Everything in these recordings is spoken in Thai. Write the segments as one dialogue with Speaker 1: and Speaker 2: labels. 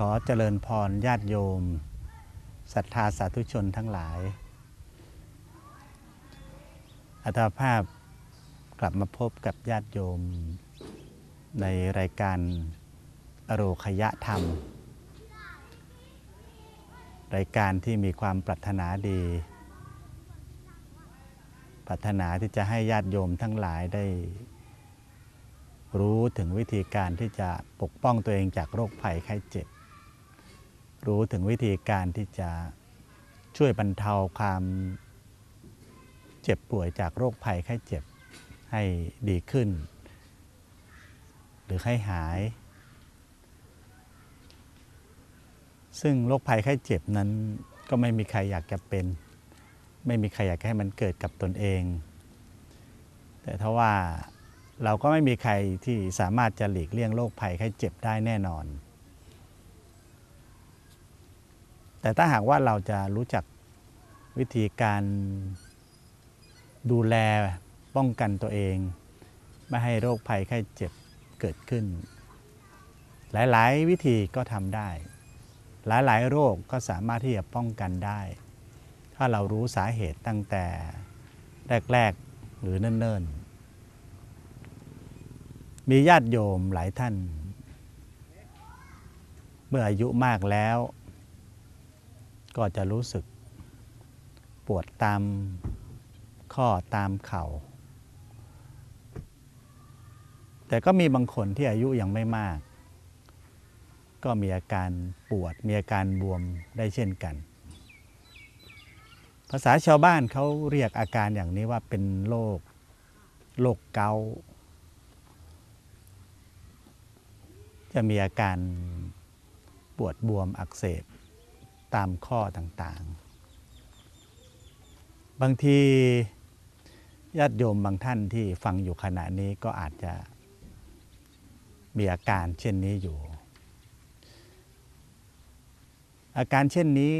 Speaker 1: ขอเจริญพรญาติโยมศรัทธาสาธุชนทั้งหลาย อัตภาพกลับมาพบกับญาติโยม ในรายการอโรคยะธรรม รายการที่มีความปรารถนาดี ปรารถนาที่จะให้ญาติโยมทั้งหลายได้ รู้ถึงวิธีการที่จะปกป้องตัวเองจากโรคภัยไข้เจ็บ รู้ถึงวิธีการที่จะช่วยบรรเทาความเจ็บป่วยจากโรคภัยไข้เจ็บให้ดีขึ้น หรือให้หาย ซึ่งโรคภัยไข้เจ็บนั้นก็ไม่มีใครอยากจะเป็น ไม่มีใครอยากให้มันเกิดกับตนเอง แต่ถ้าว่าเราก็ไม่มีใครที่สามารถจะหลีกเลี่ยงโรคภัยไข้เจ็บได้แน่นอน แต่ถ้าหากว่าเราจะรู้จักวิธีการดูแลป้องกันตัวเอง ไม่ให้โรคภัยไข้เจ็บเกิดขึ้น หลายๆ วิธีก็ทำได้ หลายๆ โรคก็สามารถที่จะป้องกันได้ ถ้าเรารู้สาเหตุตั้งแต่แรก ๆ หรือเนิ่น ๆ มีญาติโยมหลายท่าน เมื่ออายุมากแล้ว ก็จะรู้สึกปวดตามข้อตามเข่า แต่ก็มีบางคนที่อายุยังไม่มาก ก็มีอาการปวดมีอาการบวมได้เช่นกัน ภาษาชาวบ้านเขาเรียกอาการอย่างนี้ว่าเป็นโรคโรคเกาจะมีอาการปวดบวมอักเสบ ตามข้อต่างๆ บางทีญาติโยมบางท่านที่ฟังอยู่ขณะนี้ก็อาจจะมีอาการเช่นนี้อยู่ อาการเช่นนี้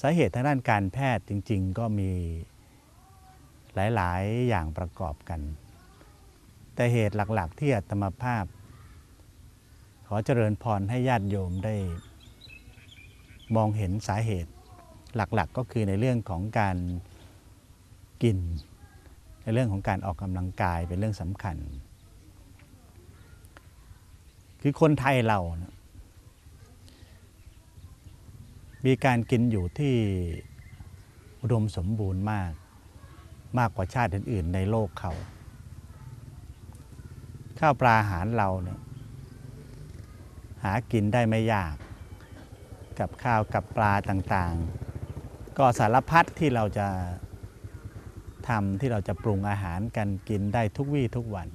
Speaker 1: สาเหตุทางด้านการแพทย์จริง ๆ ก็มีหลาย ๆ อย่างประกอบกัน แต่เหตุหลัก ๆ ที่อาตมาภาพ ขอเจริญพรให้ญาติโยมได้ มองเห็นสาเหตุหลักๆก็คือในเรื่องของการกิน ในเรื่องของการออกกำลังกายเป็นเรื่องสำคัญ คือคนไทยเรานะมีการกินอยู่ที่อุดมสมบูรณ์มาก มากกว่าชาติอื่น ๆ ในโลกเขาข้าวปลาอาหารเราเนี่ยหากินได้ไม่ยาก กับข้าวกับปลาต่างๆ ก็สารพัดที่เราจะทำที่เราจะปรุงอาหารกันกินได้ทุกวี่ทุกวัน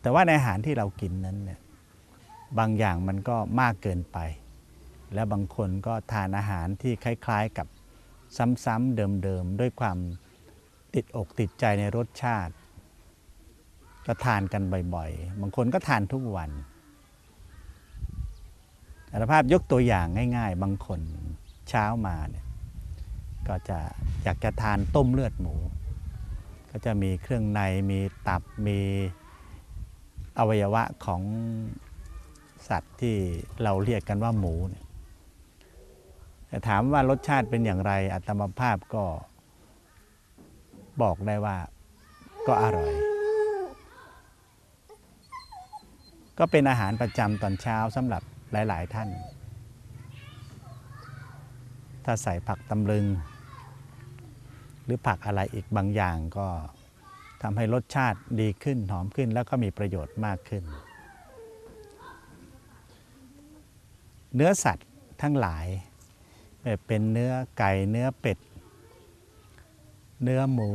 Speaker 1: แต่ว่าในอาหารที่เรากินนั้นเนี่ยบางอย่างมันก็มากเกินไป และบางคนก็ทานอาหารที่คล้ายๆกับซ้ำๆเดิมๆด้วยความติดอกติดใจในรสชาติ ก็ทานกันบ่อยๆ บางคนก็ทานทุกวัน อัตภาพยกตัวอย่างง่าย ๆ บางคนเช้ามาเนี่ยก็จะอยากจะทานต้มเลือดหมู ก็จะมีเครื่องในมีตับมีอวัยวะของสัตว์ที่เราเรียกกันว่าหมูเนี่ยแต่ถามว่ารสชาติเป็นอย่างไรอัตมภาพก็บอกได้ว่าก็อร่อย ก็เป็นอาหารประจำตอนเช้าสำหรับ หลาย ๆ ท่าน ถ้าใส่ผักตำลึง หรือผักอะไรอีกบางอย่างก็ทำให้รสชาติดีขึ้น หอมขึ้นแล้วก็มีประโยชน์มากขึ้น เนื้อสัตว์ทั้งหลายเป็นเนื้อไก่เนื้อเป็ด เนื้อหมู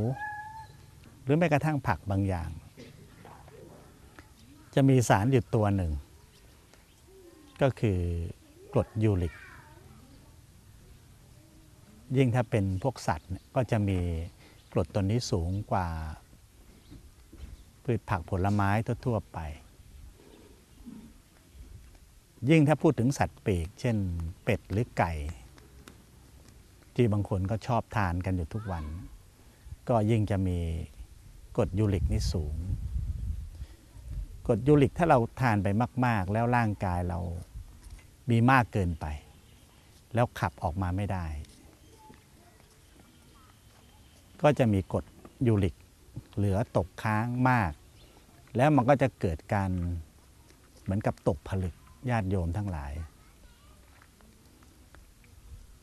Speaker 1: หรือแม้กระทั่งผักบางอย่าง จะมีสารอยู่ตัวหนึ่ง ก็คือกรดยูริก ยิ่งถ้าเป็นพวกสัตว์ก็จะมีกรดตัวนี้สูงกว่าพืชผักผลไม้ทั่วๆไป ยิ่งถ้าพูดถึงสัตว์ปีก เช่นเป็ดหรือไก่ ที่บางคนก็ชอบทานกันอยู่ทุกวัน ก็ยิ่งจะมีกรดยูริกนี่สูงกรดยูริกถ้าเราทานไปมาก ๆ แล้วร่างกายเรา มีมากเกินไป แล้วขับออกมาไม่ได้ ก็จะมีกรดยูริก เหลือตกค้างมาก แล้วมันก็จะเกิดการเหมือนกับตกผลึกญาติโยมทั้งหลาย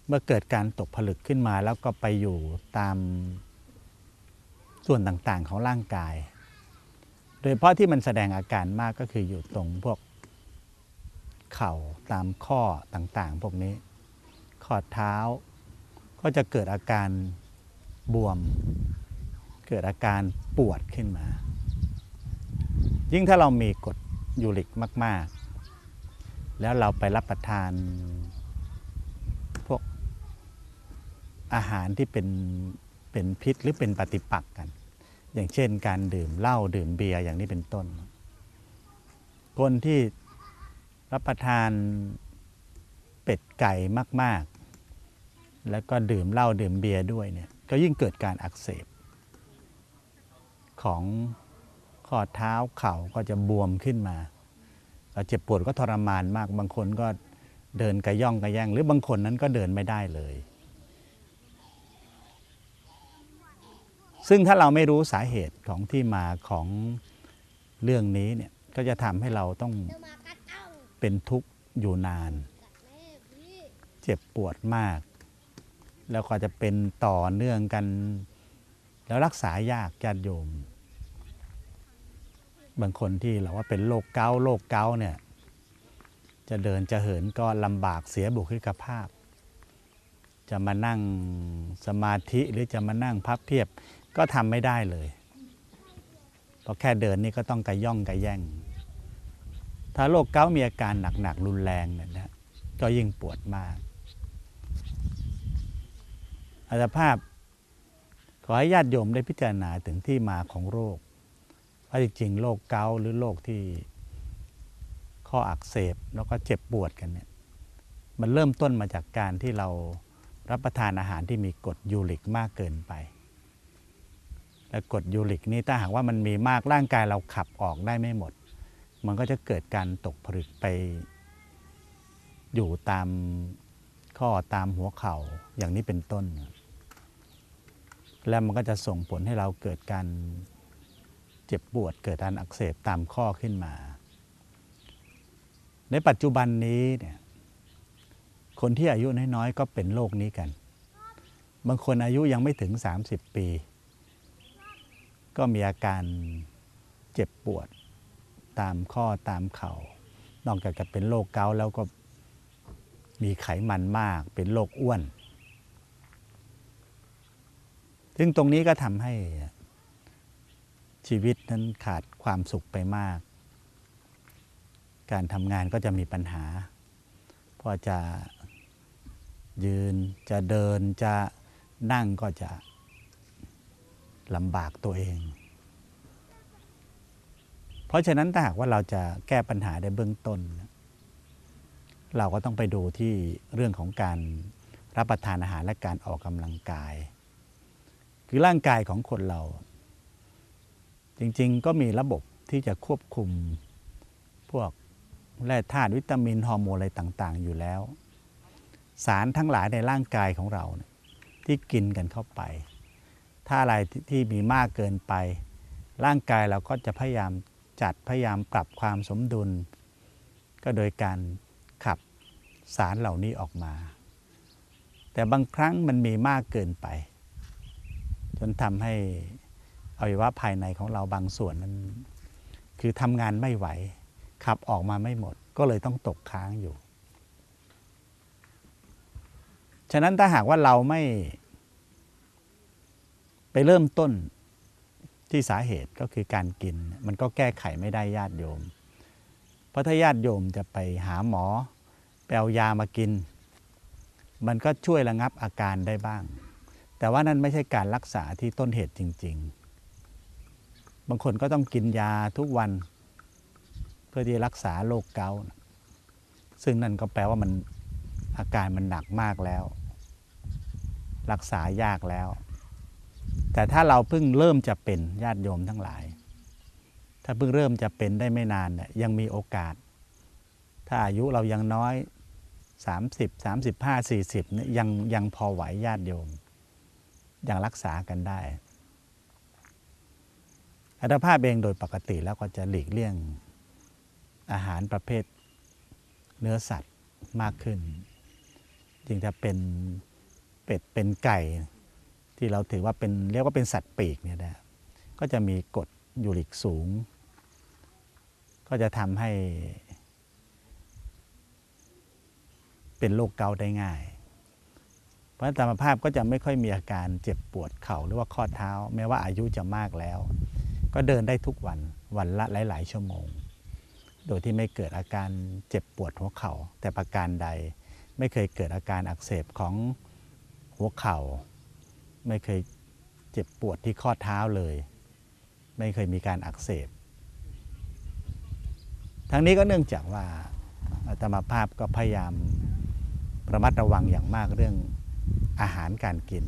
Speaker 1: เมื่อเกิดการตกผลึกขึ้นมาแล้วก็ไปอยู่ตามส่วนต่างๆของร่างกาย โดยเฉพาะที่มันแสดงอาการมากก็คืออยู่ตรงพวก เข่าตามข้อต่างๆ พวกนี้ ข้อเท้าก็จะเกิดอาการบวม เกิดอาการปวดขึ้นมา ยิ่งถ้าเรามีกรดยูริกมาก ๆ แล้วเราไปรับประทานพวกอาหารที่เป็นเป็นพิษหรือเป็นปฏิปักษ์กัน อย่างเช่นการดื่มเหล้าดื่มเบียร์อย่างนี้เป็นต้น คนที่ รับประทานเป็ดไก่มาก ๆ แล้วก็ดื่มเหล้าดื่มเบียร์ด้วยเนี่ยก็ยิ่งเกิดการอักเสบ ของข้อเท้าเข่าก็จะบวมขึ้นมาเจ็บปวดก็ทรมานมาก บางคนก็เดินกระย่องกระแย่งหรือบางคนนั้นก็เดินไม่ได้เลย ซึ่งถ้าเราไม่รู้สาเหตุของที่มาของเรื่องนี้เนี่ยก็จะทำให้เราต้อง
Speaker 2: เป็
Speaker 1: นทุกข์อยู่นาน เจ็บปวดมาก แล้วก็จะเป็นต่อเนื่องกัน แล้วรักษายากญาติโยม บางคนที่เราว่าเป็นโรคเกาโรคเกาเนี่ยจะเดินจะเหินก็ลำบากเสียบุคลิกภาพ จะมานั่งสมาธิหรือจะมานั่งพับเพียบก็ทำไม่ได้เลยเพราะแค่เดินนี่ก็ต้องกระย่องกระแย่ง ถ้าโรคเกาต์มีอาการหนักๆรุนแรงเนี่ยนะก็ยิ่งปวดมากอัตภาพ ขอให้ญาติโยมได้พิจารณาถึงที่มาของโรคว่าจริงๆโรคเกาต์หรือโรคที่ข้ออักเสบแล้วก็เจ็บปวดกันเนี่ยมันเริ่มต้นมาจากการที่เรารับประทานอาหารที่มีกรดยูริกมากเกินไป และกรดยูริกนี่ถ้าหากว่ามันมีมากร่างกายเราขับออกได้ไม่หมด มันก็จะเกิดการตกผลึกไป อยู่ตามข้อตามหัวเข่าอย่างนี้เป็นต้น แล้วมันก็จะส่งผลให้เราเกิดการเจ็บปวดเกิดการอักเสบตามข้อขึ้นมา ในปัจจุบันนี้เนี่ยคนที่อายุน้อยๆก็เป็นโรคนี้กัน บางคนอายุยังไม่ถึง 30 ปี ก็มีอาการเจ็บปวด ตามข้อตามเขา่านอกจากจะเป็นโรคเกาต์แล้วก็มีไขมันมากเป็นโรคอ้วน ซึ่งตรงนี้ก็ทำให้ชีวิตนั้นขาดความสุขไปมาก การทำงานก็จะมีปัญหาเพราะจะยืนจะเดินจะนั่งก็จะลำบากตัวเอง ราะฉะนั้นถ้าหากว่าเราจะแก้ปัญหาได้เบื้องต้น เราก็ต้องไปดูที่เรื่องของการรับประทานอาหารและการออกกำลังกาย คือร่างกายของคนเรา จริงๆก็มีระบบที่จะควบคุมพวกแร่ธาตุวิตามินฮอร์โมนอะไรต่างๆ อยู่แล้ว สารทั้งหลายในร่างกายของเราเนี่ยที่กินกันเข้าไป ถ้าอะไรทที่มีมากเกินไป ร่างกายเราก็จะพยายาม จัดพยายามปรับความสมดุล ก็โดยการขับสารเหล่านี้ออกมา แต่บางครั้งมันมีมากเกินไป จนทำให้อวัยวะภายในของเราบางส่วนนั้น คือทำงานไม่ไหว ขับออกมาไม่หมด ก็เลยต้องตกค้างอยู่ ฉะนั้นถ้าหากว่าเราไม่ ไปเริ่มต้น ที่สาเหตุก็คือการกิน มันก็แก้ไขไม่ได้ญาติโยม เพราะถ้าญาติโยมจะไปหาหมอไปเอายามากิน มันก็ช่วยระงับอาการได้บ้าง แต่ว่านั่นไม่ใช่การรักษาที่ต้นเหตุจริง ๆ บางคนก็ต้องกินยาทุกวัน เพื่อที่รักษาโรคเกาต์ซึ่งนั่นก็แปลว่ามันอาการมันหนักมากแล้ว รักษายากแล้ว แต่ถ้าเราเพิ่งเริ่มจะเป็นญาติโยมทั้งหลาย ถ้าเพิ่งเริ่มจะเป็นได้ไม่นานเนี่ยยังมีโอกาส ถ้าอายุเรายังน้อย 30 35 40เนี่ยยังยังพอไหวญาติโยม ยังรักษากันได้อัตภาพเองโดยปกติแล้วก็จะหลีกเลี่ยงอาหารประเภทเนื้อสัตว์มากขึ้นจึงจะเป็นเป็ดเป็นไก่ ที่เราถือว่าเป็นเรียกว่าเป็นสัตว์ปีกเนี่ยนะก็จะมีกรดยูริกสูง ก็จะทำให้ เป็นโรคเกาได้ง่าย เพราะฉะนั้นตามภาพก็จะไม่ค่อยมีอาการเจ็บปวดเข่าหรือว่าข้อเท้า แม้ว่าอายุจะมากแล้ว ก็เดินได้ทุกวันวันละหลาย ๆ ชั่วโมง โดยที่ไม่เกิดอาการเจ็บปวดหัวเข่าแต่ประการใดไม่เคยเกิดอาการอักเสบของหัวเข่า ไม่เคยเจ็บปวดที่ข้อเท้าเลย ไม่เคยมีการอักเสบ ทั้งนี้ก็เนื่องจากว่าอาตมาภาพก็พยายามระมัดระวังอย่างมากเรื่องอาหารการกิน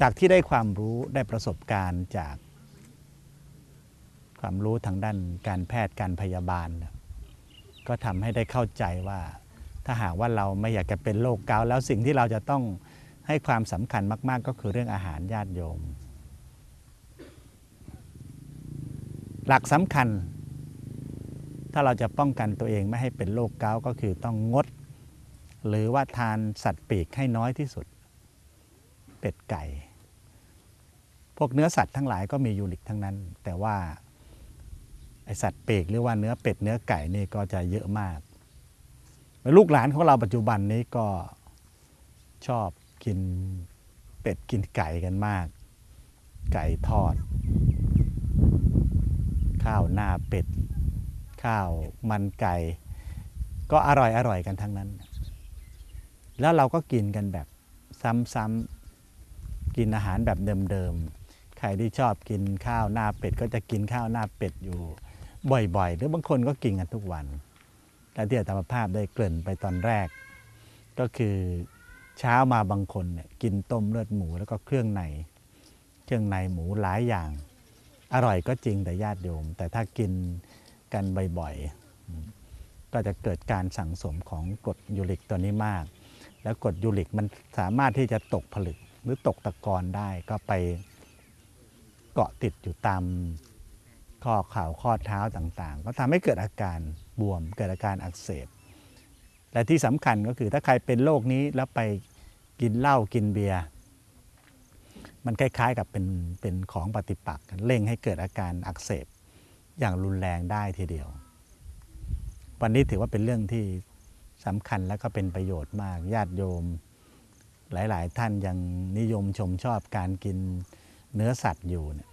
Speaker 1: จากที่ได้ความรู้ได้ประสบการณ์จาก ความรู้ทางด้านการแพทย์การพยาบาล ก็ทำให้ได้เข้าใจว่าถ้าหากว่าเราไม่อยากจะเป็นโรคเกาต์แล้วสิ่งที่เราจะต้อง ให้ความสำคัญมาก ๆ ก็คือเรื่องอาหารญาติโยม หลักสำคัญ ถ้าเราจะป้องกันตัวเองไม่ให้เป็นโรคเกาต์ก็คือต้องงด หรือว่าทานสัตว์ปีกให้น้อยที่สุด เป็ดไก่ พวกเนื้อสัตว์ทั้งหลายก็มียูริกทั้งนั้น แต่ว่าไอสัตว์ปีกหรือว่าเนื้อเป็ดเนื้อไก่นี่ก็จะเยอะมาก ลูกหลานของเราปัจจุบันนี้ก็ชอบ กินเป็ดกินไก่กันมาก ไก่ทอด ข้าวหน้าเป็ด ข้าวมันไก่ ก็อร่อยอร่อยกันทั้งนั้น แล้วเราก็กินกันแบบซ้ำๆกินอาหารแบบเดิมๆใครที่ชอบกินข้าวหน้าเป็ด ก็จะกินข้าวหน้าเป็ดอยู่บ่อยๆ หรือบางคนก็กินกันทุกวัน และที่อาตมาภาพได้เกริ่นไปตอนแรก ก็คือ เช้ามาบางคนเนี่ยกินต้มเลือดหมูแล้วก็เครื่องใน เครื่องในหมูหลายอย่าง อร่อยก็จริงแต่ญาติโยม แต่ถ้ากินกันบ่อยๆก็จะเกิดการสั่งสมของกรดยูริกตัวนี้มาก แล้วกรดยูริกมันสามารถที่จะตกผลึกหรือตกตะกอนได้ก็ไปเกาะติดอยู่ตามข้อเข่าข้อเท้าต่างๆ ก็ทำให้เกิดอาการบวมเกิดอาการอักเสบ และที่สำคัญก็คือถ้าใครเป็นโรคนี้แล้วไปกินเหล้ากินเบียร์มันคล้ายๆกับเป็นเป็นของปฏิปักษ์เร่งให้เกิดอาการอักเสบอย่างรุนแรงได้ทีเดียว วันนี้ถือว่าเป็นเรื่องที่สำคัญและก็เป็นประโยชน์มากญาติโยม หลายๆ ท่านยังนิยมชมชอบการกินเนื้อสัตว์อยู่เนี่ย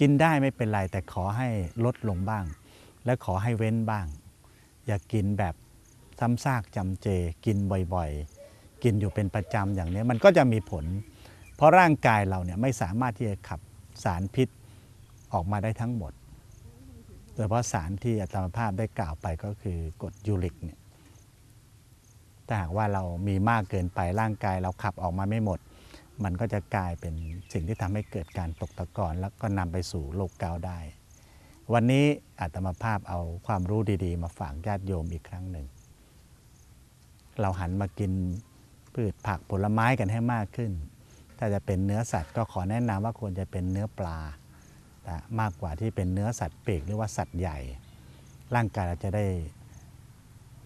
Speaker 1: กินได้ไม่เป็นไรแต่ขอให้ลดลงบ้าง และขอให้เว้นบ้าง อย่ากินแบบ ซ้ำซากจำเจ กินบ่อยๆ กินอยู่เป็นประจำอย่างนี้มันก็จะมีผล เพราะร่างกายเราเนี่ยไม่สามารถที่จะขับสารพิษออกมาได้ทั้งหมด โดยเฉพาะสารที่อาตมาภาพได้กล่าวไปก็คือกรดยูริกเนี่ยถ้าหากว่าเรามีมากเกินไปร่างกายเราขับออกมาไม่หมด มันก็จะกลายเป็นสิ่งที่ทำให้เกิดการตกตะกอนแล้วก็นำไปสู่โรคเกาต์ได้วันนี้อาตมาภาพเอาความรู้ดี ๆ มาฝากญาติโยมอีกครั้งหนึ่ง เราหันมากินพืชผักผลไม้กันให้มากขึ้น ถ้าจะเป็นเนื้อสัตว์ก็ขอแนะนำว่าควรจะเป็นเนื้อปลาแต่มากกว่าที่เป็นเนื้อสัตว์ปีกหรือว่าสัตว์ใหญ่ ร่างกายเราจะได้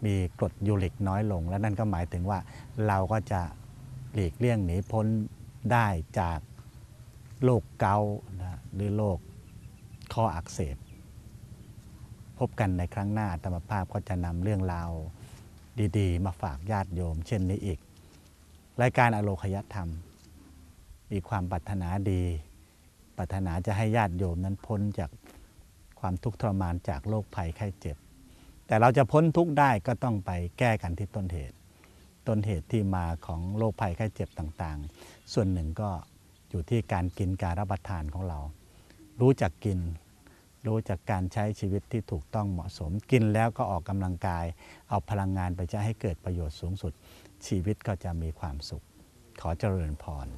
Speaker 1: มีกรดยูริกน้อยลง และนั่นก็หมายถึงว่าเราก็จะหลีกเลี่ยงหนีพ้นได้จากโรคเกาต์นะหรือโรคข้ออักเสบ พบกันในครั้งหน้าอาตมภาพก็จะนำเรื่องราว ดีๆ มาฝากญาติโยม เช่นนี้อีก รายการอโลคยธรรม มีความปรารถนาดี ปรารถนาจะให้ญาติโยมนั้นพ้นจากความทุกข์ทรมานจากโรคภัยไข้เจ็บ แต่เราจะพ้นทุกข์ได้ก็ต้องไปแก้กันที่ต้นเหตุ ต้นเหตุที่มาของโรคภัยไข้เจ็บต่างๆ ส่วนหนึ่งก็อยู่ที่การกินการรับประทานของเรา รู้จักกิน รู้จากการใช้ชีวิตที่ถูกต้องเหมาะสม กินแล้วก็ออกกำลังกาย เอาพลังงานไปใช้ให้เกิดประโยชน์สูงสุด ชีวิตก็จะมีความสุข ขอเจริญพร